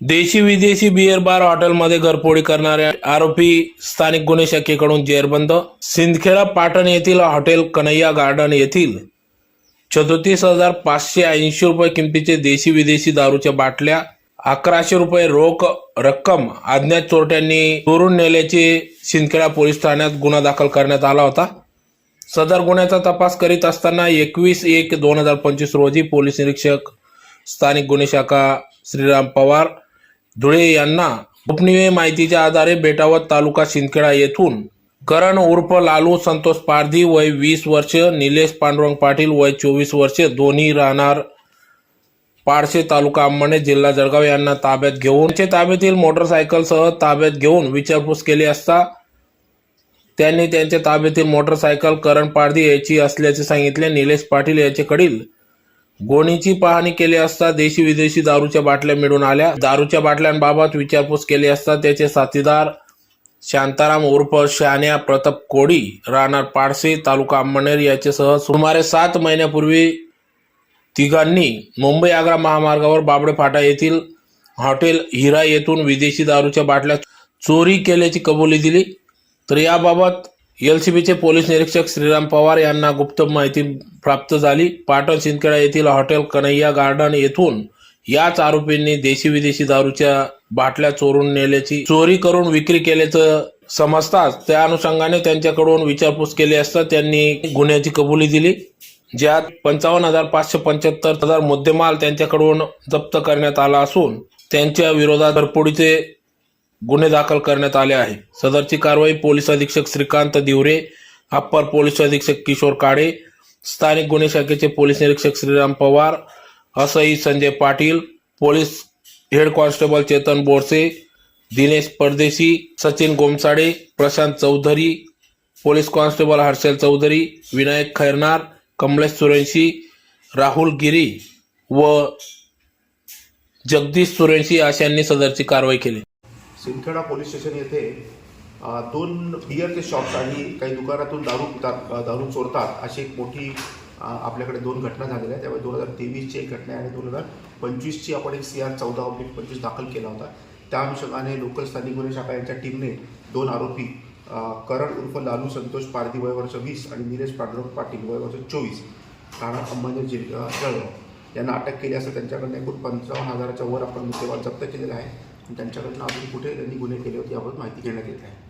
देशी विदेशी beer bar हॉटेलमध्ये घरफोडी करणाऱ्या आरोपी स्थानिक गुन्हे शाखेकडून जेरबंद. सिंदखेडा पाटण येथील हॉटेल कन्हैया गार्डन येथील चतुतीस हजार पाचशे ऐंशी रुपये किमतीचे देशी विदेशी दारूच्या बाटल्या अकराशे रुपये रोख रक्कम अज्ञात चोरट्यांनी चोरून नेल्याचे सिंदखेडा पोलीस ठाण्यात गुन्हा दाखल करण्यात आला होता. सदर गुन्ह्याचा तपास करीत असताना एकवीस एक दोन हजार पंचवीस रोजी पोलीस निरीक्षक स्थानिक गुन्हे शाखा श्रीराम पवार धुळे यांना गोपनीय माहितीच्या आधारे बेटावत तालुका शिंदखेडा येथून करण उर्फ लालू संतोष पारधी वय वीस वर्ष निलेश पांडुरंग पाटील वय चोवीस वर्ष दोन्ही राहणार पारशे तालुका अंबणे जिल्हा जळगाव यांना ताब्यात घेऊन ताब्यातील मोटरसायकलसह ताब्यात घेऊन विचारपूस केली असता त्यांनी त्यांच्या ताब्यातील मोटरसायकल करण पारधी याची असल्याचे सांगितले. निलेश पाटील याच्याकडील गोणीची पाहणी केली असता देशी विदेशी दारूच्या बाटल्या मिळून आल्या. दारूच्या बाटल्यांबाबत विचारपूस केली असता त्याचे साथीदार शांताराम उर्फ शहाण्या प्रताप कोडी राहणार पाडसे तालुका अंबनेर याच्यासह सुमारे सात महिन्यापूर्वी तिघांनी मुंबई आग्रा महामार्गावर बाबडे फाटा येथील हॉटेल हिरा येथून विदेशी दारूच्या बाटल्या चोरी केल्याची कबुली दिली. तर याबाबत एलसीबीचे पोलीस निरीक्षक श्रीराम पवार यांना गुप्त माहिती प्राप्त झाली. पाटण सिंदखेडा येथील हॉटेल कन्हैया गार्डन येथून याच आरोपींनी देशी विदेशी दारूच्या बाटल्या चोरून नेल्याची चोरी करून विक्री केल्याचं समजताच त्या अनुषंगाने त्यांच्याकडून विचारपूस केली असता त्यांनी गुन्ह्याची कबुली दिली ज्यात पंचावन्न हजार पाचशे पंच्याहत्तर हजार मुद्देमाल त्यांच्याकडून जप्त करण्यात आला असून त्यांच्या विरोधात घरफोडीचे गुन्हे दाखल करण्यात आले आहे. सदरची कारवाई पोलीस अधीक्षक श्रीकांत दिवरे अप्पर पोलीस अधीक्षक किशोर काळे स्थानिक गुन्हे शाखेचे पोलीस निरीक्षक Shriram Pawar असई Sanjay Patil police head constable Chetan Borse Dinesh Pardeshi Sachin Gomsade Prashant Chaudhari police constable Harshal Chaudhari Vinayak Khairnar Kamlesh Surenshi Rahul Giri व जगदीश सुरेंशी अशांनी सदरची कारवाई केली. सिंदखेडा पोलीस स्टेशन येथे दोन बियरचे शॉप्स आणि काही दुकानातून दारू पितात दारू चोरतात अशी एक मोठी आपल्याकडे दोन घटना झालेल्या आहेत. त्यामुळे दोन हजार तेवीसची एक घटना आहे आणि दोन हजार पंचवीसची आपण एक सी आर चौदा ऑब्लिक पंचवीस दाखल केला होता. त्या अनुषंगाने लोकल स्थानिक गुन्हे शाखा यांच्या टीमने दोन आरोपी करण उर्फ लालू संतोष पारधी वय वर्ष वीस आणि निलेश पांडुरंग पाटील वय वर्ष चोवीस राहणार अंबानेर जिल्हा जळगाव. यांना अटक केली असता त्यांच्याकडनं एकूण पंचावन्न हजाराच्या वर आपण मुद्देमाल जप्त केलेला आहे. त्यांच्याकडनं अजून कुठे त्यांनी गुन्हे केले होते याबाबत माहिती घेण्यात येत आहे.